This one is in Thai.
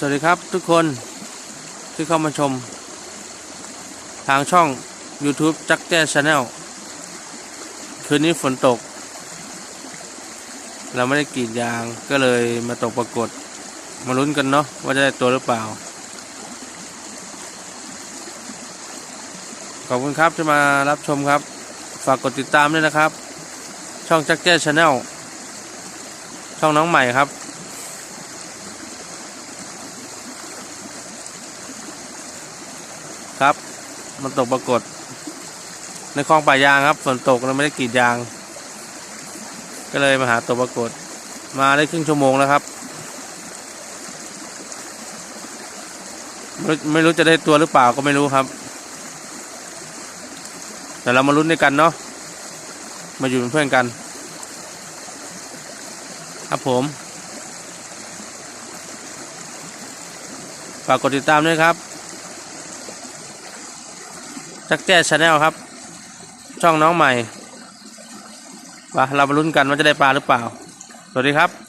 สวัสดีครับทุกคนที่เข้ามาชม ทางช่อง YouTube จักแจ้ชาแนลคืนนี้ฝนตก เราไม่ได้กรีดยางก็เลยมาตกปรากฏ มาลุ้นกันเนาะว่าจะได้ตัวหรือเปล่า ขอบคุณครับที่มารับชมครับ ฝากกดติดตามด้วยนะครับ ช่องจักแจ้ชาแนลช่องน้องใหม่ครับ ครับ มันตกปรากฏ ในคลองป่ายางครับฝนตกเราไม่ได้กรีดยาง ก็เลยมาหาตัวปรากฏ มาได้ครึ่งชั่วโมงแล้วครับไม่ไม่รู้จะได้ตัวหรือเปล่าก็ไม่รู้ครับ แต่เรามาลุ้นด้วยกันเนาะมาอยู่เป็นเพื่อนกัน ครับผมฝากกดติดตามด้วยครับ จักแจ้ชาแนลครับ ช่องน้องใหม่มาเรามาลุ้นกันว่าจะได้ปลาหรือเปล่า สวัสดีครับ